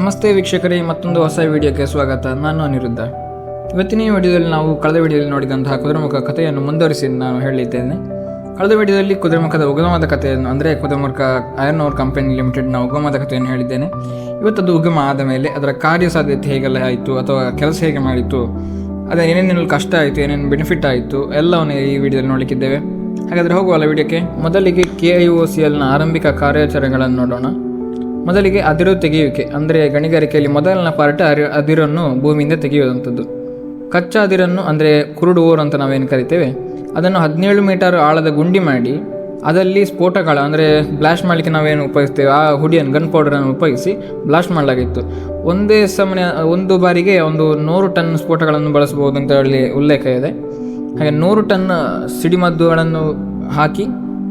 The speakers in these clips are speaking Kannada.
ನಮಸ್ತೆ ವೀಕ್ಷಕರೇ, ಮತ್ತೊಂದು ಹೊಸ ವಿಡಿಯೋಕ್ಕೆ ಸ್ವಾಗತ. ನಾನು ಅನಿರುದ್ಧ. ಇವತ್ತಿನ ವಿಡಿಯೋದಲ್ಲಿ ನಾವು ಕಳೆದ ವಿಡಿಯೋದಲ್ಲಿ ನೋಡಿದಂತಹ ಕುದುರೆಮುಖ ಕಥೆಯನ್ನು ಮುಂದುವರಿಸಿ ನಾನು ಹೇಳಿದ್ದೇನೆ. ಕಳೆದ ವಿಡಿಯೋದಲ್ಲಿ ಕುದುರೆಮುಖದ ಉಗಮದ ಕಥೆಯನ್ನು, ಅಂದರೆ ಕುದುರೆಮುಖ ಐರನ್ ಓರ್ ಕಂಪನಿ ಲಿಮಿಟೆಡ್ನ ಉಗಮದ ಕಥೆಯನ್ನು ಹೇಳಿದ್ದೇನೆ. ಇವತ್ತದು ಉಗಮ ಆದ ಮೇಲೆ ಅದರ ಕಾರ್ಯಸಾಧ್ಯತೆ ಹೇಗೆಲ್ಲ ಆಯಿತು, ಅಥವಾ ಕೆಲಸ ಹೇಗೆ ಮಾಡಿತು ಅದೇ ಏನೇನೇನು ಕಷ್ಟ ಆಯಿತು, ಏನೇನು ಬೆನಿಫಿಟ್ ಆಯಿತು, ಎಲ್ಲವನ್ನು ಈ ವಿಡಿಯೋದಲ್ಲಿ ನೋಡಲಿಕ್ಕಿದ್ದೇವೆ. ಹಾಗಾದರೆ ಹೋಗುವಲ್ಲ ವಿಡಿಯೋಕ್ಕೆ. ಮೊದಲಿಗೆ ಕೆ ಐ ಒ ಸಿ ಎಲ್ನ ಆರಂಭಿಕ ಕಾರ್ಯಾಚರಣೆಗಳನ್ನು ನೋಡೋಣ. ಮೊದಲಿಗೆ ಅದಿರು ತೆಗೆಯುವಿಕೆ, ಅಂದರೆ ಗಣಿಗಾರಿಕೆಯಲ್ಲಿ ಮೊದಲನೇ ಪಾರ್ಟ್ ಅರಿ ಅದಿರನ್ನು ಭೂಮಿಯಿಂದ ತೆಗೆಯುವಂಥದ್ದು. ಕಚ್ಚಾ ಅದಿರನ್ನು, ಅಂದರೆ ಕುರುಡು ಓರ್ ಅಂತ ನಾವೇನು ಕರಿತೇವೆ? ಅದನ್ನು ಹದಿನೇಳು ಮೀಟರ್ ಆಳದ ಗುಂಡಿ ಮಾಡಿ ಅದರಲ್ಲಿ ಸ್ಫೋಟಗಳ, ಅಂದರೆ ಬ್ಲಾಸ್ಟ್ ಮಾಡಲಿಕ್ಕೆ ನಾವೇನು ಉಪಯೋಗಿಸ್ತೇವೆ? ಆ ಹುಡಿಯನ್ನು ಗನ್ ಪೌಡರನ್ನು ಉಪಯೋಗಿಸಿ ಬ್ಲಾಸ್ಟ್ ಮಾಡಲಾಗಿತ್ತು. ಒಂದೇ ಸಮಯ, ಒಂದು ಬಾರಿಗೆ ಒಂದು ನೂರು ಟನ್ ಸ್ಫೋಟಗಳನ್ನು ಬಳಸಬಹುದು ಅಂತ ಹೇಳಿ ಉಲ್ಲೇಖ ಇದೆ. ಹಾಗೆ ನೂರು ಟನ್ ಸಿಡಿಮದ್ದುಗಳನ್ನು ಹಾಕಿ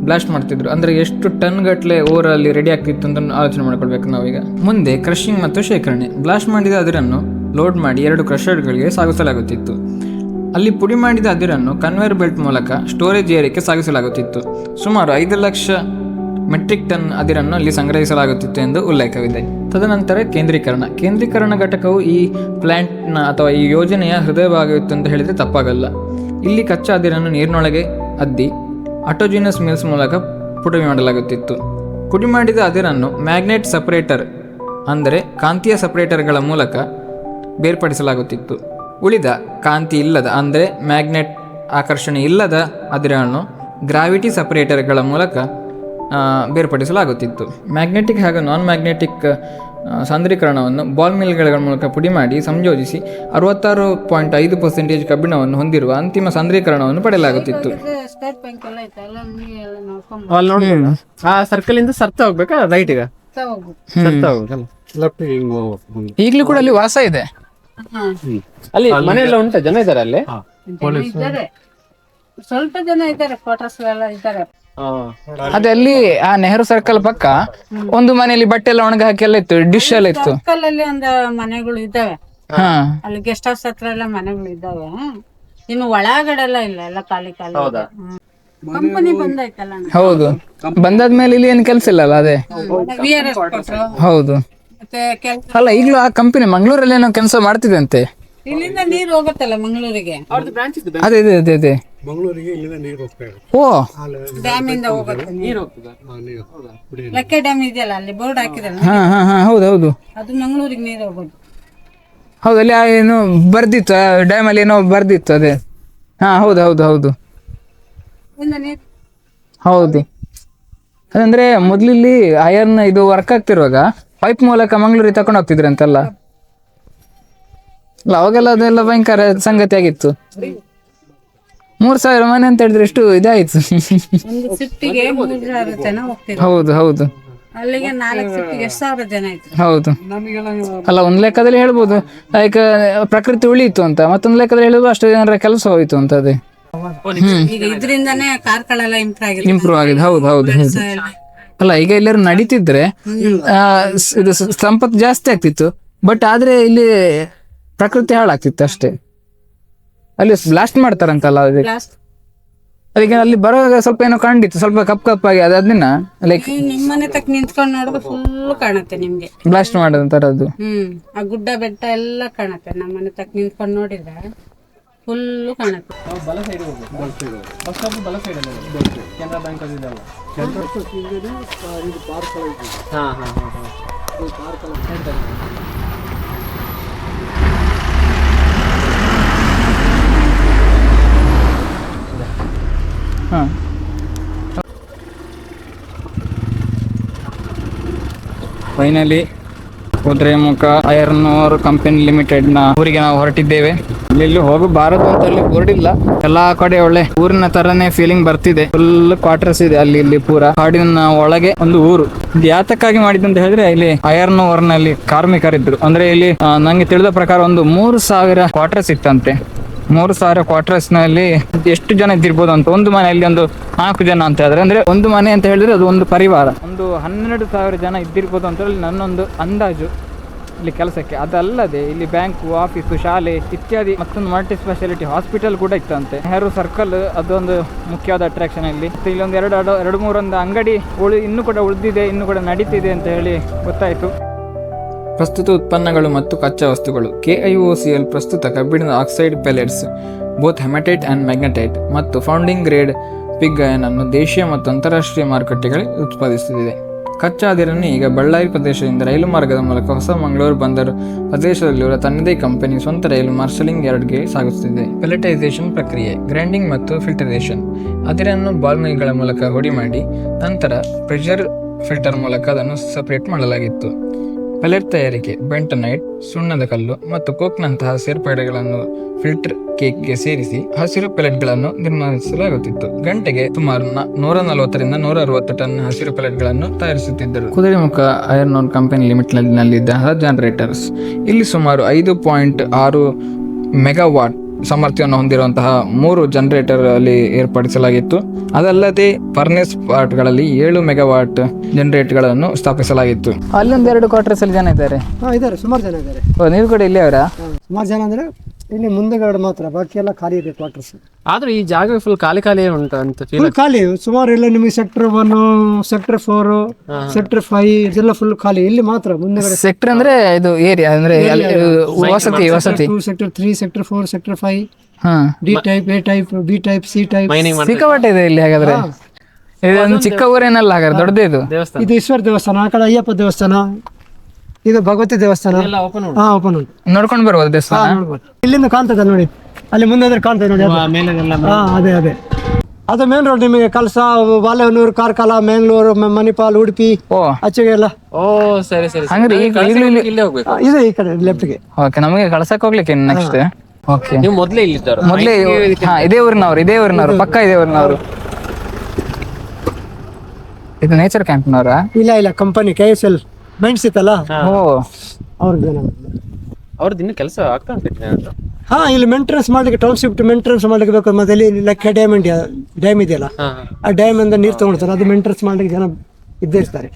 ಬ್ಲಾಸ್ಟ್ ಮಾಡ್ತಿದ್ರು. ಅಂದರೆ ಎಷ್ಟು ಟನ್ ಗಟ್ಟಲೆ ಓರಲ್ಲಿ ರೆಡಿ ಆಗ್ತಿತ್ತು ಅಂತ ಆಲೋಚನೆ ಮಾಡ್ಕೊಳ್ಬೇಕು ನಾವೀಗ. ಮುಂದೆ ಕ್ರಷಿಂಗ್ ಮತ್ತು ಶೇಖರಣೆ. ಬ್ಲಾಸ್ಟ್ ಮಾಡಿದ ಅದಿರನ್ನು ಲೋಡ್ ಮಾಡಿ ಎರಡು ಕ್ರಷರ್ಗಳಿಗೆ ಸಾಗಿಸಲಾಗುತ್ತಿತ್ತು. ಅಲ್ಲಿ ಪುಡಿ ಮಾಡಿದ ಅದಿರನ್ನು ಕನ್ವೇರ್ ಬೆಲ್ಟ್ ಮೂಲಕ ಸ್ಟೋರೇಜ್ ಏರಿಕೆ ಸಾಗಿಸಲಾಗುತ್ತಿತ್ತು. ಸುಮಾರು ಐದು ಲಕ್ಷ ಮೆಟ್ರಿಕ್ ಟನ್ ಅದಿರನ್ನು ಅಲ್ಲಿ ಸಂಗ್ರಹಿಸಲಾಗುತ್ತಿತ್ತು ಎಂದು ಉಲ್ಲೇಖವಿದೆ. ತದನಂತರ ಕೇಂದ್ರೀಕರಣ. ಕೇಂದ್ರೀಕರಣ ಘಟಕವು ಈ ಪ್ಲಾಂಟ್ನ ಅಥವಾ ಈ ಯೋಜನೆಯ ಹೃದಯ ಭಾಗವಿತ್ತು ಅಂತ ಹೇಳಿದರೆ ತಪ್ಪಾಗಲ್ಲ. ಇಲ್ಲಿ ಕಚ್ಚಾ ಅದಿರನ್ನು ನೀರಿನೊಳಗೆ ಅದ್ದಿ ಅಟೋಜಿನಸ್ ಮಿಲ್ಸ್ ಮೂಲಕ ಪುಡಿ ಮಾಡಲಾಗುತ್ತಿತ್ತು. ಪುಡಿ ಮಾಡಿದ ಅದಿರನ್ನು ಮ್ಯಾಗ್ನೆಟ್ ಸಪರೇಟರ್ ಅಂದರೆ ಕಾಂತೀಯ ಸಪರೇಟರ್ಗಳ ಮೂಲಕ ಬೇರ್ಪಡಿಸಲಾಗುತ್ತಿತ್ತು. ಉಳಿದ ಕಾಂತಿ ಇಲ್ಲದ ಅಂದರೆ ಮ್ಯಾಗ್ನೆಟ್ ಆಕರ್ಷಣೆ ಇಲ್ಲದ ಅದಿರನ್ನು ಗ್ರಾವಿಟಿ ಸಪರೇಟರ್ಗಳ ಮೂಲಕ ಬೇರ್ಪಡಿಸಲಾಗುತ್ತಿತ್ತು. ಮ್ಯಾಗ್ನೆಟಿಕ್ ಹಾಗೂ ನಾನ್ ಮ್ಯಾಗ್ನೆಟಿಕ್ ಸಾಂದ್ರೀಕರಣವನ್ನು ಬಾಲ್ ಮಿಲ್ಗಳ ಮೂಲಕ ಪುಡಿ ಮಾಡಿ ಸಂಯೋಜಿಸಿ ಅರವತ್ತಾರು ಪಾಯಿಂಟ್ ಐದು ಪರ್ಸೆಂಟೇಜ್ ಕಬ್ಬಿಣವನ್ನು ಹೊಂದಿರುವ ಅಂತಿಮ ಸಾಂದ್ರೀಕರಣವನ್ನು ಪಡೆಯಲಾಗುತ್ತಿತ್ತು. ಸರ್ಕಲ್ ಇಂದ ಸರ್ತ ಹೋಗ್ಬೇಕಾ? ರೈಟ್ ಈಗ ಈಗಲೂ ಕೂಡ ಅಲ್ಲಿ ವಾಸ ಇದೆ. ಅಲ್ಲಿ ಮನೆ ಎಲ್ಲ ಉಂಟಾ ಜನ ಇದ್ದಾರೆ ಅಲ್ಲಿ? ಸ್ವಲ್ಪ ಜನ ಇದ್ದಾರೆ ಫೋಟೋಸ್ ಎಲ್ಲ ಇದ್ದಾರೆ. ಅದೇ ಅಲ್ಲಿ ಆ ನೆಹರು ಸರ್ಕಲ್ ಪಕ್ಕ ಒಂದು ಮನೆಯಲ್ಲಿ ಬಟ್ಟೆ ಎಲ್ಲ ಒಣಗ ಹಾಕಿ ಎಲ್ಲ ಇತ್ತು. ಡಿಶ್ ಎಲ್ಲ ಇತ್ತು ಸರ್ಕಲಲ್ಲಿ ಒಂದು ಮನೆಗಳು ಇದ್ದಾವೆ. ಹಾ. ಅಲ್ಲಿ ಗೆಸ್ಟ್ ಹೌಸ್ ಹತ್ರ ಎಲ್ಲ ಮನೆಗಳು ಇದ್ದಾವೆ. ಇನ್ನು ಒಳಗಡೆ ಎಲ್ಲ ಇಲ್ಲ ಎಲ್ಲ ಖಾಲಿ ಖಾಲಿ ಕಂಪನಿ ಬಂದಾಯ್ತಲ್ಲ. ಹೌದು. ಬಂದಾದ್ಮೇಲೆ ಇಲ್ಲಿ ಏನು ಕೆಲಸ ಇಲ್ಲ ಅಲ್ಲ ಅದೇ? ಕೊಟ್ರು ಹೌದು. ಮತ್ತೆ ಕೆಲ್ಸ ಅಲ್ಲ ಈಗಲೂ ಆ ಕಂಪನಿ ಮಂಗಳೂರಲ್ಲಿ ಏನೋ ಕೆಲಸ ಮಾಡ್ತಿದೆ ಅಂತೆ ಇಲ್ಲಿಂದ ನೀರು ಹೋಗುತ್ತಲ್ಲ ಮಂಗಳೂರಿಗೆ? ಅದೇ ಅದೇ ಅದೇ ಅದೇ. ಓ. ಡ್ಯಾಮ್ ಇಂದ ಹೋಗುತ್ತೆ ನೀರು. ಲಕ್ಕೆ ಡ್ಯಾಮ್ ಇದೆಯಲ್ಲ ಅಲ್ಲಿ ಬೋರ್ಡ್ ಹಾಕಿದಲ್ಲ ಹಾ ಹಾ ಹಾ ಹೌದು ಹೌದು. ಅದು ಮಂಗಳೂರಿಗೆ ನೀರು ಹೋಗೋದು. ಹೌದು ಅಲ್ಲಿ ಆ ಏನೋ ಬರ್ದಿತ್ತು ಡ್ಯಾಮ್ ಅಲ್ಲಿ ಏನೋ ಬರ್ದಿತ್ತು ಅದೇ. ಹಾ ಹೌದು ಹೌದು ಹೌದು. ಇಂದ ನೀರು. ಹೌದು. ಅದಂದ್ರೆ ಮೊದ್ಲಿಲ್ಲಿ ಐರನ್ ಇದು ವರ್ಕ್ ಆಗ್ತಿರುವಾಗ ಪೈಪ್ ಮೂಲಕ ಮಂಗಳೂರಿಗೆ ತಕೊಂಡು ಹೋಗ್ತಿದ್ರಂತಲ್ಲ? ಅಲ್ಲ ಅವಾಗೆಲ್ಲ ಅದೆಲ್ಲ ಭಯಂಕರ ಸಂಗತಿ ಆಗಿತ್ತು ಮೂರ್ ಸಾವಿರ ಮನೆ ಅಂತ ಹೇಳಿದ್ರೆ ಎಷ್ಟು ಇದಾಯ್ತು? ಒಂದು ಸಿಟ್ಟಿಗೆ ಮೂರ್ ಸಾವಿರ ಜನ ಹೋಗ್ತಿದ್ರು. ಹೌದು ಹೌದು. ಅಲ್ಲಿಗೆ ನಾಲ್ಕು ಸಿಟ್ಟಿಗೆ ಎಷ್ಟು ಸಾವಿರ ಜನ ಇದ್ರು. ಹೌದು. ಅಲ್ಲ ಒಂದ್ ಲೆಕ್ಕದಲ್ಲಿ ಹೇಳ್ಬೋದು. ಲೈಕ್ ಪ್ರಕೃತಿ ಉಳಿಯಿತು ಅಂತ. ಮತ್ತೊಂದ್ ಲೆಕ್ಕದಲ್ಲಿ ಹೇಳ್ಬೋದು ಅಷ್ಟು ಜನರ ಕೆಲಸ ಹೋಯ್ತು ಅಂತ ಅದೇ. ಈಗ ಇದರಿಂದಾನೇ ಕಾರ್ಗಳೆಲ್ಲ ಇಂಪ್ರೂವ್ ಆಗಿದೆ. ಇಂಪ್ರೂವ್ ಆಗಿದೆ. ಹೌದು ಹೌದು ಹೌದು. ಅಲ್ಲ ಈಗ ಎಲ್ಲರೂ ನಡೀತಿದ್ರೆ ಆ, ಸ್- ಇದು ಸಂಪತ್ತು ಜಾಸ್ತಿ ಆಗ್ತಿತ್ತು. ಬಟ್ ಆದ್ರೆ ಇಲ್ಲಿ ಪ್ರಕೃತಿ ಹಾಳಾಗ್ತಿತ್ತು ಅಷ್ಟೇ. ಅಲ್ಲಿ ಬ್ಲಾಸ್ಟ್ ಮಾಡ್ತಾರಂತಲ್ಲ ಅದಕ್ಕೆ ಅದಕ್ಕೆ ಅಲ್ಲಿ ಬರುವಾಗ ಸ್ವಲ್ಪ ಏನೋ ಕಂಡಿತ್ತು ಸ್ವಲ್ಪ ಕಪ್ ಕಪ್ಪಾಗಿ ಅದು ಅದನ್ನ ಲೈಕ್ ನಿಮ್ಮನೆ ತಕ್ಕ ನಿಂತ್ಕೊಂಡು ನೋಡಿದ್ರೆ ಫುಲ್ ಕಾಣುತ್ತೆ ನಿಮ್ಗೆ. ಬ್ಲಾಸ್ಟ್ ಮಾಡೋದಂತಾರದ್ದು. ಹ್ಮ್ ಆ ಗುಡ್ಡ ಬೆಟ್ಟ ಎಲ್ಲ ಕಾಣುತ್ತೆ. ನಮ್ಮನೆ ತಕ್ಕ ನಿಂತ್ಕೊಂಡು ನೋಡಿದ್ರೆ ಫುಲ್ ಕಾಣುತ್ತೆ ಬಲ ಸೈಡ್ ಬಸ್ ಸ್ಟಾಪ್ ಬಲ ಸೈಡ್ ಕೆನರಾ ಬ್ಯಾಂಕ್ ಅದು ಇದೆಲ್ಲ ಫೈನಲಿ ಕುದುರೆಮುಖ ಐರ್ನೂರ್ ಕಂಪನಿ ಲಿಮಿಟೆಡ್ನ ಊರಿಗೆ ನಾವು ಹೊರಟಿದ್ದೇವೆ. ಇಲ್ಲಿ ಹೋಗಬಾರದು ಅಂತ ಅಲ್ಲಿ ಬೋರ್ಡ್ ಇಲ್ಲ. ಎಲ್ಲಾ ಕಡೆ ಒಳ್ಳೆ ಊರಿನ ತರನೇ ಫೀಲಿಂಗ್ ಬರ್ತಿದೆ. ಫುಲ್ ಕ್ವಾರ್ಟರ್ಸ್ ಇದೆ ಅಲ್ಲಿ, ಇಲ್ಲಿ ಪೂರ. ಕಾಡಿನ ಒಳಗೆ ಒಂದು ಊರು. ಯಾತಕ್ಕಾಗಿ ಮಾಡಿದ್ದು ಅಂತ ಹೇಳಿದ್ರೆ, ಇಲ್ಲಿ ಐರ್ನ್ನಲ್ಲಿ ಕಾರ್ಮಿಕರಿದ್ರು. ಅಂದ್ರೆ ಇಲ್ಲಿ ನಂಗೆ ತಿಳಿದ ಪ್ರಕಾರ ಒಂದು ಮೂರು ಸಾವಿರ ಕ್ವಾರ್ಟರ್ಸ್ ಇತ್ತಂತೆ. ಮೂರು ಸಾವಿರ ಕ್ವಾರ್ಟರ್ಸ್ನಲ್ಲಿ ಎಷ್ಟು ಜನ ಇದ್ದಿರ್ಬೋದು ಅಂತ, ಒಂದು ಮನೆಯಲ್ಲಿ ಒಂದು ನಾಲ್ಕು ಜನ ಅಂತ ಹೇಳಿದ್ರೆ, ಅಂದ್ರೆ ಒಂದು ಮನೆ ಅಂತ ಹೇಳಿದ್ರೆ ಅದು ಒಂದು ಪರಿವಾರ. ಒಂದು ಹನ್ನೆರಡು ಸಾವಿರ ಜನ ಇದ್ದಿರ್ಬೋದು ಅಂತ ಹೇಳಿ ನನ್ನೊಂದು ಅಂದಾಜು ಇಲ್ಲಿ ಕೆಲಸಕ್ಕೆ. ಅದಲ್ಲದೆ ಇಲ್ಲಿ ಬ್ಯಾಂಕು ಆಫೀಸು ಶಾಲೆ ಇತ್ಯಾದಿ ಮತ್ತೊಂದು ಮಲ್ಟಿ ಸ್ಪೆಷಾಲಿಟಿ ಹಾಸ್ಪಿಟಲ್ ಕೂಡ ಇತ್ತಂತೆ. ನೆಹರು ಸರ್ಕಲ್ ಅದೊಂದು ಮುಖ್ಯವಾದ ಅಟ್ರಾಕ್ಷನ್ ಇಲ್ಲಿ. ಇಲ್ಲೊಂದು ಎರಡು ಎರಡು ಎರಡು ಮೂರೊಂದು ಅಂಗಡಿ ಉಳಿ, ಇನ್ನೂ ಕೂಡ ಉಳಿದಿದೆ, ಇನ್ನೂ ಕೂಡ ನಡೀತಿದೆ ಅಂತ ಹೇಳಿ ಗೊತ್ತಾಯ್ತು. ಪ್ರಸ್ತುತ ಉತ್ಪನ್ನಗಳು ಮತ್ತು ಕಚ್ಚಾ ವಸ್ತುಗಳು. ಕೆಐಒಸಿಎಲ್ ಪ್ರಸ್ತುತ ಕಬ್ಬಿಣದ oxide pellets both hematite and magnetite ಮತ್ತು ಫೌಂಡಿಂಗ್ ಗ್ರೇಡ್ ಪಿಗ್ ಅನ್ನು ದೇಶೀಯ ಮತ್ತು ಅಂತಾರಾಷ್ಟ್ರೀಯ ಮಾರುಕಟ್ಟೆಗಳಿಗೆ ಉತ್ಪಾದಿಸುತ್ತಿದೆ. ಕಚ್ಚಾ ಅದಿರನ್ನು ಈಗ ಬಳ್ಳಾರಿ ಪ್ರದೇಶದಿಂದ ರೈಲು ಮಾರ್ಗದ ಮೂಲಕ ಹೊಸ ಮಂಗಳೂರು ಬಂದರು. ಪ್ರದೇಶದಲ್ಲಿರುವ ತನ್ನದೇ ಕಂಪನಿ ಸ್ವಂತ ರೈಲು ಮಾರ್ಷಲಿಂಗ್ ಎರಡ್ಗೆ ಸಾಗಿಸುತ್ತಿದೆ ಪೆಲೆಟೈಸೇಷನ್ ಪ್ರಕ್ರಿಯೆ ಗ್ರೈಂಡಿಂಗ್ ಮತ್ತು ಫಿಲ್ಟರೇಷನ್ ಅದಿರನ್ನು ಬಾಲ್ಮೈಗಳ ಮೂಲಕ ಹುಡಿ ಮಾಡಿ ನಂತರ ಪ್ರೆಷರ್ ಫಿಲ್ಟರ್ ಮೂಲಕ ಅದನ್ನು ಸಪರೇಟ್ ಮಾಡಲಾಗಿತ್ತು. ಪೆಲೆಟ್ ತಯಾರಿಕೆ ಬೆಂಟನೈಟ್ ಸುಣ್ಣದ ಕಲ್ಲು ಮತ್ತು ಕೋಕ್ನಂತಹ ಸೇರ್ಪಡೆಗಳನ್ನು ಫಿಲ್ಟರ್ ಕೇಕ್ಗೆ ಸೇರಿಸಿ ಹಸಿರು ಪೆಲೆಟ್ಗಳನ್ನು ನಿರ್ಮಿಸಲಾಗುತ್ತಿತ್ತು ಗಂಟೆಗೆ ಸುಮಾರು ನೂರ ನಲವತ್ತರಿಂದ ನೂರ ಅರವತ್ತು ಟನ್ ಹಸಿರು ಪೆಲೆಟ್ಗಳನ್ನು ತಯಾರಿಸುತ್ತಿದ್ದರು. ಕುದುರೆಮುಖ ಐರನ್ ಓನ್ ಕಂಪನಿ ಲಿಮಿಟ್ನಲ್ಲಿದ್ದ ಜನರೇಟರ್ಸ್, ಇಲ್ಲಿ ಸುಮಾರು ಐದು ಪಾಯಿಂಟ್ ಆರು ಮೆಗಾವಾಟ್ ಸಾಮರ್ಥ್ಯವನ್ನು ಹೊಂದಿರುವಂತಹ ಮೂರು ಜನರೇಟರ್ ಅಲ್ಲಿ ಏರ್ಪಡಿಸಲಾಗಿತ್ತು. ಅದಲ್ಲದೆ ಫರ್ನೆಸ್ ಪಾರ್ಟ್ಗಳಲ್ಲಿ ಏಳು ಮೆಗಾವಾಟ್ ಜನರೇಟ್ಗಳನ್ನು ಸ್ಥಾಪಿಸಲಾಗಿತ್ತು. ಅಲ್ಲೊಂದು ಎರಡು ಕ್ವಾರ್ಟರ್ಸ್ ಅಲ್ಲಿ ಜನ ಇದ್ದಾರೆ. ಇದ್ದಾರೆ. ಸುಮಾರು ಜನ ಇದ್ದಾರೆ. ನೀವು ಕೂಡ ಇಲ್ಲಿ ಅವರ? ಸುಮಾರು ಜನ ಅಂದರೆ ಇಲ್ಲಿ ಮುಂದೆಗಡೆ ಮಾತ್ರ ಬಾಕಿ ಎಲ್ಲ ಖಾಲಿ ಇದೆ ಕ್ವಾರ್ಟರ್ಸ್ ಆದ್ರೆ ಈ ಜಾಗ ಫುಲ್ ಖಾಲಿ ಖಾಲಿ ಉಂಟು ಅಂತ ಫೀಲ್ ಫುಲ್ ಖಾಲಿ ಸುಮಾರು ಎಲ್ಲ ನಿಮಗೆ sector one sector four sector five ಇದೆಲ್ಲ ಫುಲ್ ಖಾಲಿ. ಇಲ್ಲಿ ಮಾತ್ರ ಮುಂದೆಗಡೆ ಸೆಕ್ಟರ್ ಅಂದ್ರೆ ಇದು ಏರಿಯಾ ಅಂದ್ರೆ ವಸತಿ ವಸತಿ. Two sector three sector four sector five ಹಾ. D type A type B type C type ಸಿಕ್ಕಾಪಟ್ಟೆ ಇದೆ ಇಲ್ಲಿ ಹಾಗಾದ್ರೆ? ಇದೊಂದು ಚಿಕ್ಕ ಊರೇನಲ್ಲ ಹಾಗಾದ್ರೆ ದೊಡ್ಡದೇ ಇದು ಇದು ಈಶ್ವರ ದೇವಸ್ಥಾನ ಆ ಕಡೆ ಅಯ್ಯಪ್ಪ ದೇವಸ್ಥಾನ. ಇದು ಭಗವತಿ ದೇವಸ್ಥಾನ? ಹಾ ಓಪನ್ ಉಂಟು. ನೋಡ್ಕೊಂಡು ಬರ್ಬೋದು ದೇವಸ್ಥಾನ? ನೋಡ್ಬೋದು. ಇಲ್ಲಿಂದ ಕಾಣ್ತದೆ ನೋಡಿ. ಅಲ್ಲಿ ಮುಂದೆ ಅಂದ್ರೆ ಕಾಣ್ತದೆ ನೋಡಿ ಅದು. ಹಾ ಅದೇ ಅದೇ. ಅದು ಮೇನ್ ರೋಡ್ ನಿಮಗೆ ಕಲ್ಸ ಬಾಲೆಹೊನ್ನೂರು ಕಾರ್ಕಳ ಮ್ಯಾಂಗ್ಳೂರು ಮ- ಮಣಿಪಾಲ್ ಉಡುಪಿ ಓ. ಆಚೆಗೆ ಎಲ್ಲ ಓ ಸರಿ ಸರಿ ಹಂಗ್ರಿ ಈಗ ಈಗಲೂ ಇಲ್ಲಿ ಇಲ್ಲೇ ಹೋಗ್ಬೇಕು. ಆ, ಇದೆ ಈ ಕಡೆ ಲೆಫ್ಟ್ಗೆ ಓಕೆ ನಮಗೆ ಕಳ್ಸಕ್ ಹೋಗ್ಲಿಕ್ಕೆ ನೆಕ್ಸ್ಟ್ ಓಕೆ ನೀವು ಮೊದ್ಲೇ ಮೊದ್ಲೇ ಹಾ ಇದೇ ಊರಿನವ್ರು ಇದೇ ಊರಿನವ್ರು ಪಕ್ಕ ಇದೇ ಊರಿನವ್ರು. ಇದು ನೇಚರ್ ಕ್ಯಾಂಪ್ನವರ ಇಲ್ಲ ಇಲ್ಲ company K S L minds ಇತ್ತಲ್ಲ? ಅಲ್ಲ ಅವ್ರದ್ದು ಇನ್ನೂ ಕೆಲಸ ಆಗ್ತಾ ಉಂಟು ಹಾ ಇಲ್ಲಿ ಮೇಂಟೆನೆನ್ಸ್ ಮಾಡ್ಲಿಕ್ಕೆ ಟೌನ್ಶಿಪ್ ಮೇಂಟೆನೆನ್ಸ್ ಮಾಡ್ಲಿಕ್ಕೆ ಬೇಕು ಮತ್ತೆ ಇಲ್ಲಿ ಲೆಕ್ಕ ಡ್ಯಾಮ್ ಇಂಡಿಯಾ ಡ್ಯಾಮ್ ಇದೆಯಲ್ಲ? ಹಾ. ಆ ಡ್ಯಾಮ್ ಇಂದ ನೀರು ತಗೊಳ್ತಾರೆ ಅದು ಮೇಂಟೆನೆನ್ಸ್ ಮಾಡ್ಲಿಕ್ಕೆ ಜನ ಇದ್ದೇ ಇರ್ತಾರೆ.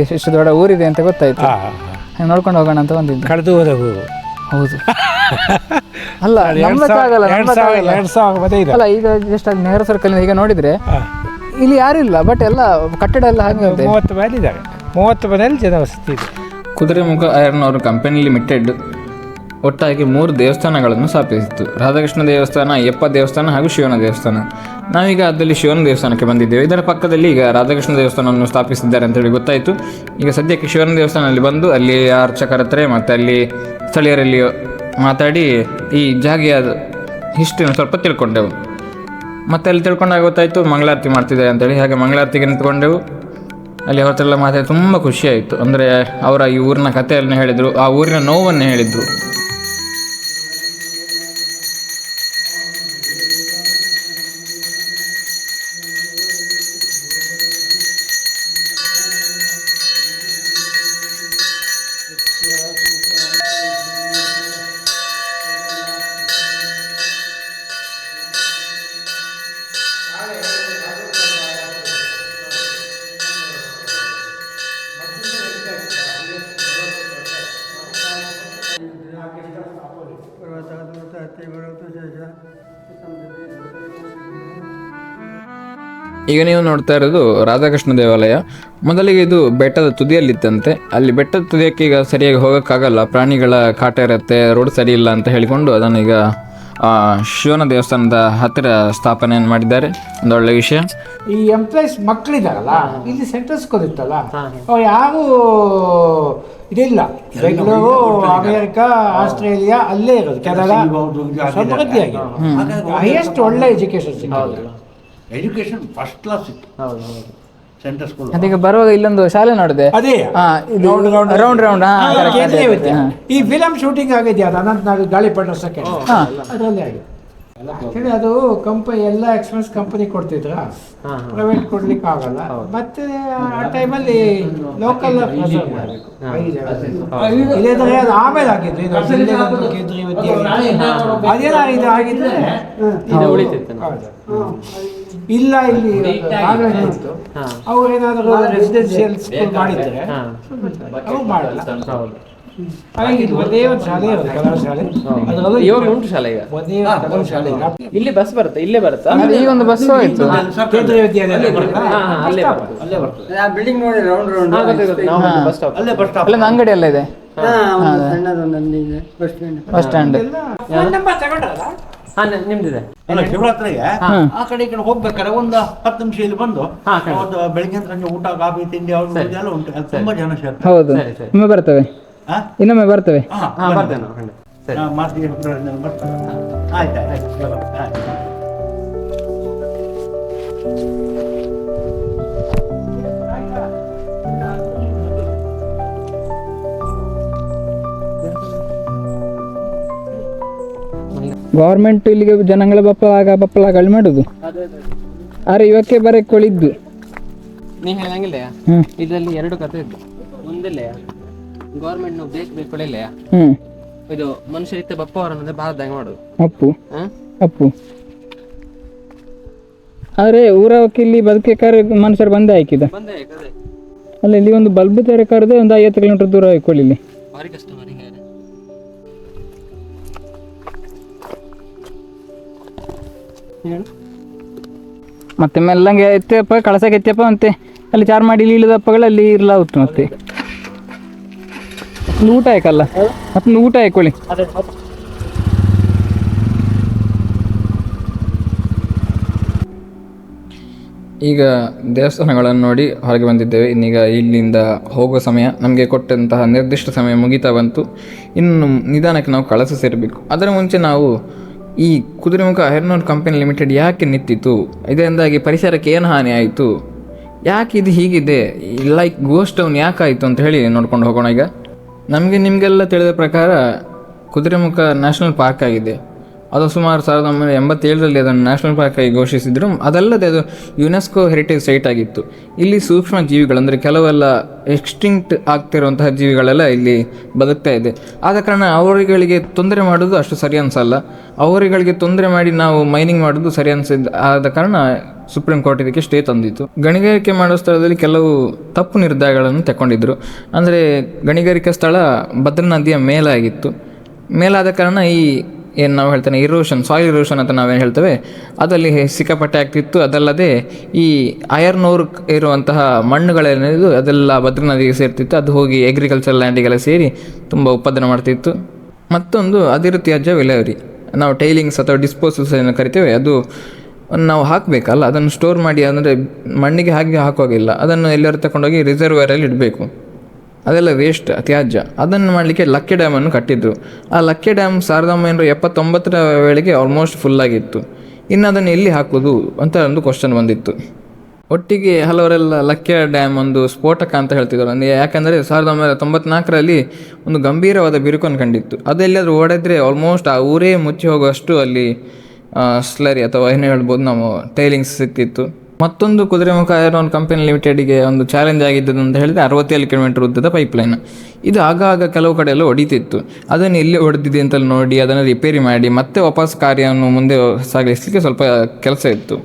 ಎಷ್ಟು ದೊಡ್ಡ ಊರಿದೆ ಅಂತ ಗೊತ್ತಾಯ್ತು. ನೋಡ್ಕೊಂಡು ಹೋಗೋಣ ಅಂತ ಬಂದಿದ್ದು. ಕಳೆದು ಹೋದ ಊರು. ಹೌದು. ಅಲ್ಲ ನಂಬಕ್ಕಾಗಲ್ಲ ನಂಬಕ್ಕಾಗಲ್ಲ. ಎರಡು ಸಾವಿರ ಮತ್ತೆ ಇದೆ. ಅಲ್ಲ ಈಗ ಜಸ್ಟ್ ಅದು ನೆಹರು ಸರ್ಕಲ್ ಈಗ ನೋಡಿದ್ರೆ ಇಲ್ಲಿ ಯಾರು ಇಲ್ಲ ಬಟ್ ಎಲ್ಲ ಕಟ್ಟಡ ಎಲ್ಲ ಹಾಗೆ ಇದೆ. ಮೂವತ್ತು ಮನೆ ಇದ್ದಾರೆ. ಮೂವತ್ತು ಮನೆಯಲ್ಲಿ ಜನ ವಸತಿ ಇದೆ. ಕುದುರೆಮುಖ ಐರನ್ ಅವರು ಕಂಪನಿ ಲಿಮಿಟೆಡ್ ಒಟ್ಟಾಗಿ ಮೂರು ದೇವಸ್ಥಾನಗಳನ್ನು ಸ್ಥಾಪಿಸಿತ್ತು. ರಾಧಾಕೃಷ್ಣ ದೇವಸ್ಥಾನ ಅಯ್ಯಪ್ಪ ದೇವಸ್ಥಾನ ಹಾಗೂ ಶಿವನ ದೇವಸ್ಥಾನ. ನಾವೀಗ ಅದರಲ್ಲಿ ಶಿವನ ದೇವಸ್ಥಾನಕ್ಕೆ ಬಂದಿದ್ದೇವೆ. ಇದರ ಪಕ್ಕದಲ್ಲಿ ಈಗ ರಾಧಾಕೃಷ್ಣ ದೇವಸ್ಥಾನವನ್ನು ಸ್ಥಾಪಿಸಿದ್ದಾರೆ ಅಂತೇಳಿ ಗೊತ್ತಾಯಿತು. ಈಗ ಸದ್ಯಕ್ಕೆ ಶಿವನ ದೇವಸ್ಥಾನದಲ್ಲಿ ಬಂದು ಅಲ್ಲಿ ಅರ್ಚಕರ ಹತ್ರ ಮತ್ತು ಅಲ್ಲಿ ಸ್ಥಳೀಯರಲ್ಲಿ ಮಾತಾಡಿ ಈ ಜಾಗೆಯ ಹಿಸ್ಟ್ರಿನ ಸ್ವಲ್ಪ ತಿಳ್ಕೊಂಡೆವು. ಮತ್ತೆ ಅಲ್ಲಿ ತಿಳ್ಕೊಂಡಾಗ ಗೊತ್ತಾಯಿತು ಮಂಗಳಾರತಿ ಮಾಡ್ತಿದ್ದಾರೆ ಅಂತೇಳಿ ಹಾಗೆ ಮಂಗಳಾರತಿಗೆ ನಿಂತ್ಕೊಂಡೆವು. ಅಲ್ಲಿ ಅವ್ರ ಮಾತಾಡಿ ತುಂಬ ಖುಷಿಯಾಯಿತು ಅಂದರೆ ಅವರ ಈ ಊರಿನ ಕಥೆಯನ್ನು ಹೇಳಿದರು, ಆ ಊರಿನ ನೋವನ್ನು ಹೇಳಿದರು. ಈಗ ನೀವು ನೋಡ್ತಾ ಇರೋದು ರಾಧಾಕೃಷ್ಣ ದೇವಾಲಯ. ಮೊದಲಿಗೆ ಇದು ಬೆಟ್ಟದ ತುದಿಯಲ್ಲಿತ್ತಂತೆ. ಅಲ್ಲಿ ಬೆಟ್ಟದ ತುದಿಯಕ್ಕೆ ಈಗ ಸರಿಯಾಗಿ ಹೋಗೋಕ್ಕಾಗಲ್ಲ. ಪ್ರಾಣಿಗಳ ಕಾಟ ಇರುತ್ತೆ ರೋಡ್ ಸರಿ ಇಲ್ಲ ಅಂತ ಹೇಳಿಕೊಂಡು ಅದನ್ನು ಈಗ ಆ, ಶಿವನ ದೇವಸ್ಥಾನದ ಹತ್ತಿರ ಸ್ಥಾಪನೆಯನ್ನು ಮಾಡಿದ್ದಾರೆ. ಒಂದು ಒಳ್ಳೆ ವಿಷಯ. ಈ ಎಂಪ್ಲಾಯ್ಸ್ ಮಕ್ಕಳಿದಾರಲ್ಲ ಇಲ್ಲಿ ಸೆಂಟರ್ಸ್ ಕೊಡುತ್ತಲ್ಲ ಅವು ಯಾವ ಇದಿಲ್ಲ. ಬೆಂಗಳೂರು ಅಮೆರಿಕ ಆಸ್ಟ್ರೇಲಿಯಾ ಅಲ್ಲೇ ಇರೋದು. ಕೆನಡಾ ಸಮೃದ್ಧಿಯಾಗಿ ಹೈಯೆಸ್ಟ್ ಒಳ್ಳೆ ಎಜುಕೇಶನ್ ಸಿಗ್ತದೆ. ಎಜುಕೇಶನ್ ಫಸ್ಟ್ ಕ್ಲಾಸ್ ಇತ್ತು. ಹೌದು ಸ್ಕೂಲ್ ಅದೀಗ ಬರುವಾಗ ಇಲ್ಲೊಂದು ಶಾಲೆ ನೋಡಿದೆ. ಅದೇ? ಹಾ ಇದು ರೌಂಡ್ ರೌಂಡ್ ಹಾ correct, ಅದೇ. ಈ ಫಿಲಂ ಶೂಟಿಂಗ್ ಆಗಿದೆಯಾ ಅದು ಅನಂತನಾಗ್ ಗಾಳಿ ಸೆಕೆಂಡ್. ಹಾ. ಅದರಲ್ಲಿ ಆಗಿದೆ. ಆಕ್ಚುಲಿ ಅದು ಕಂಪನಿ ಎಲ್ಲ ಎಕ್ಸ್ಪೆನ್ಸ್ ಕಂಪನಿ ಕೊಡ್ತಿದ್ರ? ಪ್ರೈವೇಟ್ ಕೊಡ್ಲಿಕ್ಕೆ ಆಗಲ್ಲ. ಮತ್ತೆ ಆ ಟೈಮಲ್ಲಿ ಲೋಕಲ್ ಇಲ್ಲದ್ರೆ ಅದು ಆಮೇಲೆ ಆಗಿದ್ದು ಇದು ಜಿಲ್ಲೆ ಒಂದು ಕೇಂದ್ರೀಯ ವಿದ್ಯಾಲಯ. ಅದೇನಾಗಿದೆ ಆಗಿದ್ರೆ ಹೌದು. ಇಲ್ಲ ಇಲ್ಲಿ ಉಂಟು ಏನಾದರೂ ರೆಸಿಡೆನ್ಸಿಯಲ್ ಸ್ಕೂಲ್ ಮಾಡಿದ್ರೆ ಅವ್ರು ಮಾಡಲ್ಲ. ಶಾಲೆ ಇವಾಗ ಉಂಟು ಈಗ. ಒಂದೇ ಒಂದು ಶಾಲೆ ಇಲ್ಲ. ಇಲ್ಲಿ ಬಸ್ ಬರುತ್ತೆ ಇಲ್ಲೇ ಬರುತ್ತಾ? ಈಗ ಒಂದು ಬಸ್ ಹೋಯ್ತು. ಅಲ್ಲೇ ಬರುತ್ತೆ? ಅಲ್ಲೇ ಬಿಲ್ಡಿಂಗ್ ನೋಡಿ ರೌಂಡ್ ರೌಂಡ್ ಹಾ, ಗೊತ್ತಾಯ್ತು, ಗೊತ್ತಾಯ್ತು. ನಾವು ಒಂದು ಬಸ್ ಸ್ಟಾಪ್ ಅಲ್ಲೇ ಬಸ್ ಸ್ಟಾಪ್ ಅಲ್ಲೊಂದು ಅಂಗಡಿ ಎಲ್ಲ ಇದೆ. ಸಣ್ಣದೊಂದು ಇದೆ ಬಸ್ ಸ್ಟ್ಯಾಂಡ್ ಬಸ್ ಸ್ಟ್ಯಾಂಡ್ ಹಾ ನಿಮ್ದಿದೆ. ಅಲ್ಲ ಶಿವರಾತ್ರಿಗೆ ಆ ಕಡೆ ಈ ಕಡೆ ಹೋಗ್ಬೇಕಾದ್ರೆ ಒಂದು ಹತ್ತು ನಿಮಿಷ ಇಲ್ಲಿ ಬಂದು ಹಾ. ಅವತ್ತು ಬೆಳಿಗ್ಗೆ ಸಂಜೆ ಊಟ ಕಾಫಿ ತಿಂಡಿ ಅವ್ರು ಎಲ್ಲ ಉಂಟು. ತುಂಬಾ ಜನ ಸೇರ್ತಾರೆ. ಹೌದು. ಸರಿ, ಸರಿ. ಇನ್ನೊಮ್ಮೆ ಬರ್ತವೆ. ಹಾ? ಇನ್ನೊಮ್ಮೆ ಬರ್ತವೆ. ಹಾ, ಹಾ ಬನ್ನಿ. ಬರ್ತೇನೆ ನಾವು ಖಂಡಿತ. ಸರಿ. ಹಾ, ಮಾತಿಗೆ ಬರ್ತಾರೆ ಆಯ್ತು ಆಯ್ತು. ಆಯ್ತು. ಗೌರ್ಮೆಂಟ್ ಇಲ್ಲಿಗೆ ಜನಗಳ ಬಪ್ಪಲಾಗ ಗಳು ಮಾಡುದು. ಆದ್ರೆ ಇವಕ್ಕೆ ಬರೀ ಕೊಳಿದ್ದು. ನೀ ಹೇಳಂಗಿಲ್ಲ ಹ್ಮ್. ಇದರಲ್ಲಿ ಎರಡು ಕಥೆ ಇದ್ದು. ಒಂದಿಲ್ಲ ಗೌರ್ಮೆಂಟ್ ನಾವು ಬೇಕು ಬೇಕು ಕೊಡಿಲ್ಲ ಹ್ಮ್. ಇದು ಮನುಷ್ಯ ಇತ್ತ ಬಪ್ಪ ಅವರನ್ನ ಭಾರತದಾಗ ಮಾಡೋದು. ಅಪ್ಪು. ಅಪ್ಪು. ಆದ್ರೆ ಊರವಕ್ಕೆ ಇಲ್ಲಿ ಬದುಕಬೇಕಾದ್ರೆ ಮನುಷ್ಯರು ಬಂದೇ ಹಾಕಿದ. ಅಲ್ಲ ಇಲ್ಲಿ ಒಂದು ಬಲ್ಬ್ ತರ ಕರೆದೇ ಒಂದು ಐವತ್ತು ಕಿಲೋಮೀಟರ್ ದೂರ ಹಾಕೊಳ್ಳಿ ಇಲ್ಲಿ. ಭಾರಿ ಕಷ್ಟ ಹೇಳು ಮತ್ತೆ ಮೆಲ್ಲಂಗೆ ಎತ್ತಪ್ಪ ಕಳಸಕ್ಕೆ ಎತ್ತಪ್ಪ ಮತ್ತೆ ಅಲ್ಲಿ ಚಾರ್ ಮಾಡಿ ಇಲ್ಲಿ ಇಳಿದಪ್ಪಗಳು ಅಲ್ಲಿ ಇರ್ಲಾಗುತ್ತೆ ಮತ್ತೆ. ಒಂದು ಊಟ ಆಯ್ಕಲ್ಲ ಮತ್ತೆ ಊಟ ಹಾಕೊಳ್ಳಿ. ಈಗ ದೇವಸ್ಥಾನಗಳನ್ನು ನೋಡಿ ಹೊರಗೆ ಬಂದಿದ್ದೇವೆ. ಇನ್ನೀಗ ಇಲ್ಲಿಂದ ಹೋಗೋ ಸಮಯ. ನಮಗೆ ಕೊಟ್ಟಂತಹ ನಿರ್ದಿಷ್ಟ ಸಮಯ ಮುಗಿತಾ ಬಂತು. ಇನ್ನು ನಿಧಾನಕ್ಕೆ ನಾವು ಕಳಸ ಸೇರಬೇಕು. ಅದರ ಮುಂಚೆ ನಾವು ಈ ಕುದುರೆಮುಖ ಹೆರ್ನೋಟ್ ಕಂಪನಿ ಲಿಮಿಟೆಡ್ ಯಾಕೆ ನಿಂತಿತು ಇದರಿಂದಾಗಿ ಪರಿಸರಕ್ಕೆ ಏನು ಹಾನಿ ಆಯಿತು? ಯಾಕೆ ಇದು ಹೀಗಿದೆ? ಲೈಕ್ ಗೋಸ್ಟ್ ಟೌನ್ ಯಾಕಾಯಿತು ಅಂತ ಹೇಳಿ ನೋಡ್ಕೊಂಡು ಹೋಗೋಣ ಈಗ. ನಮಗೆ ನಿಮಗೆಲ್ಲ ತಿಳಿದ ಪ್ರಕಾರ ಕುದುರೆಮುಖ ನ್ಯಾಷನಲ್ ಪಾರ್ಕ್ ಆಗಿದೆ. ಅದು ಸುಮಾರು ಸಾವಿರದ ಒಂಬೈನೂರ ಎಂಬತ್ತೇಳರಲ್ಲಿ ಅದನ್ನು ನ್ಯಾಷನಲ್ ಪಾರ್ಕ್ ಆಗಿ ಘೋಷಿಸಿದ್ರು. ಅದಲ್ಲದೆ ಅದು ಯುನೆಸ್ಕೋ ಹೆರಿಟೇಜ್ ಸೈಟ್ ಆಗಿತ್ತು. ಇಲ್ಲಿ ಸೂಕ್ಷ್ಮ ಜೀವಿಗಳು ಅಂದರೆ ಕೆಲವೆಲ್ಲ ಎಕ್ಸ್ಟಿಂಕ್ಟ್ ಆಗ್ತಿರುವಂತಹ ಜೀವಿಗಳೆಲ್ಲ ಇಲ್ಲಿ ಬದುಕ್ತಾ ಇದೆ. ಆದ ಕಾರಣ ಅವರುಗಳಿಗೆ ತೊಂದರೆ ಮಾಡೋದು ಅಷ್ಟು ಸರಿ ಅನಿಸಲ್ಲ. ಅವರುಗಳಿಗೆ ತೊಂದರೆ ಮಾಡಿ ನಾವು ಮೈನಿಂಗ್ ಮಾಡೋದು ಸರಿ ಅನಿಸಿದ ಆದ ಕಾರಣ ಸುಪ್ರೀಂ ಕೋರ್ಟ್ ಇದಕ್ಕೆ ಸ್ಟೇ ತಂದಿತ್ತು. ಗಣಿಗಾರಿಕೆ ಮಾಡೋ ಸ್ಥಳದಲ್ಲಿ ಕೆಲವು ತಪ್ಪು ನಿರ್ಧಾರಗಳನ್ನು ತಗೊಂಡಿದ್ದರು ಅಂದರೆ ಗಣಿಗಾರಿಕೆ ಸ್ಥಳ ಭದ್ರಾ ನದಿಯ ಮೇಲಾಗಿತ್ತು. ಮೇಲಾದ ಕಾರಣ ಈ ಏನು ನಾವು ಹೇಳ್ತೇನೆ ಇರೋಷನ್ ಸಾಯಿಲ್ ಇರೋಷನ್ ಅಂತ ನಾವೇನು ಹೇಳ್ತೇವೆ, ಅದರಲ್ಲಿ ಸಿಕ್ಕಾಪಟ್ಟೆ ಆಗ್ತಿತ್ತು. ಅದಲ್ಲದೆ ಈ ಅಯರ್ನೂರು ಇರುವಂತಹ ಮಣ್ಣುಗಳೇನಿದ್ದು ಅದೆಲ್ಲ ಭದ್ರಾ ನದಿಗೆ ಸೇರ್ತಿತ್ತು. ಅದು ಹೋಗಿ ಅಗ್ರಿಕಲ್ಚರ್ ಲ್ಯಾಂಡಿಗೆಲ್ಲ ಸೇರಿ ತುಂಬ ಉತ್ಪಾದನೆ ಮಾಡ್ತಿತ್ತು. ಮತ್ತೊಂದು ಅದಿರು ತ್ಯಾಜ್ಯ ವಿಲೇವರಿ ನಾವು ಟೈಲಿಂಗ್ಸ್ ಅಥವಾ ಡಿಸ್ಪೋಸಲ್ಸ್ ಏನು ಕರಿತೇವೆ. ಅದು ನಾವು ಹಾಕಬೇಕಲ್ಲ, ಅದನ್ನು ಸ್ಟೋರ್ ಮಾಡಿ, ಅಂದರೆ ಮಣ್ಣಿಗೆ ಹಾಗೆ ಹಾಕುವಾಗಿಲ್ಲ ಅದನ್ನು ಎಲ್ಲರೂ ತಗೊಂಡೋಗಿ ರಿಸರ್ವರಲ್ಲಿ ಇಡಬೇಕು. ಅದೆಲ್ಲ ವೇಸ್ಟ್ ತ್ಯಾಜ್ಯ. ಅದನ್ನು ಮಾಡಲಿಕ್ಕೆ ಲಕ್ಕೆ ಡ್ಯಾಮನ್ನು ಕಟ್ಟಿದ್ರು. ಆ ಲಕ್ಕೆ ಡ್ಯಾಮ್ ಸಾವಿರದ ಒಂಬೈನೂರ ಎಪ್ಪತ್ತೊಂಬತ್ತರ ವೇಳೆಗೆ ಆಲ್ಮೋಸ್ಟ್ ಫುಲ್ಲಾಗಿತ್ತು ಇನ್ನು ಅದನ್ನು ಎಲ್ಲಿ ಹಾಕೋದು ಅಂತ ಒಂದು ಕ್ವಶನ್ ಬಂದಿತ್ತು. ಒಟ್ಟಿಗೆ ಹಲವರೆಲ್ಲ ಲಕ್ಕೆ ಡ್ಯಾಮ್ ಒಂದು ಸ್ಫೋಟಕ ಅಂತ ಹೇಳ್ತಿದ್ರು. ಅಂದರೆ ಯಾಕಂದರೆ ಸಾವಿರದ ಒಂಬೈನೂರ ತೊಂಬತ್ನಾಲ್ಕರಲ್ಲಿ ಒಂದು ಗಂಭೀರವಾದ ಬಿರುಕನ್ನು ಕಂಡಿತ್ತು. ಅದೆಲ್ಲಾದರೂ ಓಡಿದ್ರೆ ಆಲ್ಮೋಸ್ಟ್ ಆ ಊರೇ ಮುಚ್ಚಿ ಹೋಗುವಷ್ಟು ಅಲ್ಲಿ ಸ್ಲರಿ ಅಥವಾ ಏನು ಹೇಳ್ಬೋದು ನಾವು ಟೈಲಿಂಗ್ಸ್ ಸಿಕ್ತಿತ್ತು ಮತ್ತೊಂದು ಕುದುರೆಮುಖ ಐರನ್ ಕಂಪನಿ ಲಿಮಿಟೆಡ್ಗೆ ಒಂದು ಚಾಲೆಂಜ್ ಆಗಿದ್ದದ್ದು ಅಂತ ಹೇಳಿದ್ರೆ ಅರವತ್ತೇಳು ಕಿಲೋಮೀಟರ್ ಉದ್ದದ ಪೈಪ್ಲೈನ್ ಇದು ಆಗಾಗ ಕೆಲವು ಕಡೆ ಎಲ್ಲ ಹೊಡಿತಿತ್ತು. ಅದನ್ನು ಎಲ್ಲಿ ಹೊಡೆದಿದೆ ಅಂತ ನೋಡಿ, ಅದನ್ನು ರಿಪೇರಿ ಮಾಡಿ, ಮತ್ತೆ ವಾಪಸ್ ಕಾರ್ಯವನ್ನು ಮುಂದೆ ಸಾಗಿಸಲಿಕ್ಕೆ ಸ್ವಲ್ಪ ಕೆಲಸ ಇತ್ತು.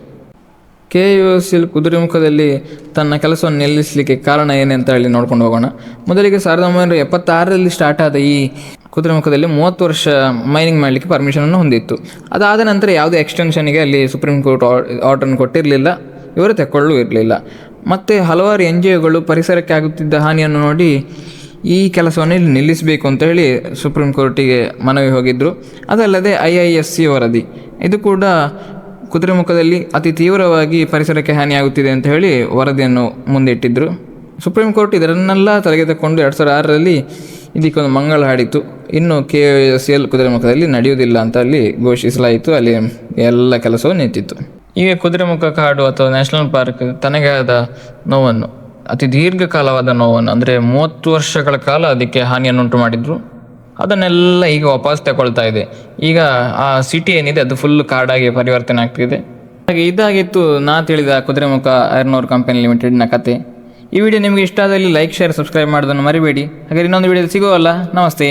ಕೆ ಯು ಸಿಲ್ ಕುದುರೆಮುಖದಲ್ಲಿ ತನ್ನ ಕೆಲಸವನ್ನು ನಿಲ್ಲಿಸಲಿಕ್ಕೆ ಕಾರಣ ಏನೆಂತ ಹೇಳಿ ನೋಡ್ಕೊಂಡು ಹೋಗೋಣ. ಮೊದಲಿಗೆ ಸಾವಿರದ ಒಂಬೈನೂರ ಎಪ್ಪತ್ತಾರರಲ್ಲಿ ಸ್ಟಾರ್ಟ್ ಆದ ಈ ಕುದುರೆಮುಖದಲ್ಲಿ ಮೂವತ್ತು ವರ್ಷ ಮೈನಿಂಗ್ ಮಾಡಲಿಕ್ಕೆ ಪರ್ಮಿಷನನ್ನು ಹೊಂದಿತ್ತು. ಅದಾದ ನಂತರ ಯಾವುದೇ ಎಕ್ಸ್ಟೆನ್ಷನ್ಗೆ ಅಲ್ಲಿ ಸುಪ್ರೀಂ ಕೋರ್ಟ್ ಆರ್ಡರ್ನ ಕೊಟ್ಟಿರಲಿಲ್ಲ. ಇವರು ತೆಕ್ಕೊಳ್ಳೂ ಇರಲಿಲ್ಲ. ಮತ್ತು ಹಲವಾರು ಎನ್ ಜಿ ಒಗಳು ಪರಿಸರಕ್ಕೆ ಆಗುತ್ತಿದ್ದ ಹಾನಿಯನ್ನು ನೋಡಿ ಈ ಕೆಲಸವನ್ನು ಇಲ್ಲಿ ನಿಲ್ಲಿಸಬೇಕು ಅಂತ ಹೇಳಿ ಸುಪ್ರೀಂ ಕೋರ್ಟಿಗೆ ಮನವಿ ಹೋಗಿದ್ದರು ಅದಲ್ಲದೆ ಐ ಐ ಎಸ್ ಸಿ ವರದಿ. ಇದು ಕೂಡ ಕುದುರೆಮುಖದಲ್ಲಿ ಅತಿ ತೀವ್ರವಾಗಿ ಪರಿಸರಕ್ಕೆ ಹಾನಿಯಾಗುತ್ತಿದೆ ಅಂತ ಹೇಳಿ ವರದಿಯನ್ನು ಮುಂದಿಟ್ಟಿದ್ದರು ಸುಪ್ರೀಂ ಕೋರ್ಟ್ ಇದರನ್ನೆಲ್ಲ ತಲೆಗೆ ಎರಡು ಸಾವಿರದ ಆರರಲ್ಲಿ ಇದಕ್ಕೊಂದು ಮಂಗಳ ಹಾಡಿತು ಇನ್ನು ಕೆ ಎಸ್ ಎಲ್ ಕುದುರೆಮುಖದಲ್ಲಿ ನಡೆಯುವುದಿಲ್ಲ ಅಂತ ಅಲ್ಲಿ ಘೋಷಿಸಲಾಯಿತು. ಅಲ್ಲಿ ಎಲ್ಲ ಕೆಲಸವೂ ನಿಂತಿತ್ತು. ಈಗ ಕುದುರೆಮುಖ ಕಾಡು ಅಥವಾ ನ್ಯಾಷನಲ್ ಪಾರ್ಕ್ ತನಗೆ ಆದ ನೋವನ್ನು, ಅತಿ ದೀರ್ಘಕಾಲವಾದ ನೋವನ್ನು, ಅಂದರೆ ಮೂವತ್ತು ವರ್ಷಗಳ ಕಾಲ ಅದಕ್ಕೆ ಹಾನಿಯನ್ನುಂಟು ಮಾಡಿದ್ರು. ಅದನ್ನೆಲ್ಲ ಈಗ ವಾಪಸ್ ತಗೊಳ್ತಾ ಇದೆ. ಈಗ ಆ ಸಿಟಿ ಏನಿದೆ, ಅದು ಫುಲ್ ಕಾಡಾಗಿ ಪರಿವರ್ತನೆ ಆಗ್ತಿದೆ. ಹಾಗೆ ಇದಾಗಿತ್ತು ನಾ ತಿಳಿದ ಕುದುರೆಮುಖ ಐರ್ನೋರ್ ಕಂಪನಿ ಲಿಮಿಟೆಡ್ನ ಕತೆ. ಈ ವಿಡಿಯೋ ನಿಮಗೆ ಇಷ್ಟ ಆದಲ್ಲಿ ಲೈಕ್ ಶೇರ್ ಸಬ್ಸ್ಕ್ರೈಬ್ ಮಾಡೋದನ್ನು ಮರಿಬೇಡಿ. ಹಾಗೆ ಇನ್ನೊಂದು ವಿಡಿಯೋದಲ್ಲಿ ಸಿಗೋವಲ್ಲ ನಮಸ್ತೆ.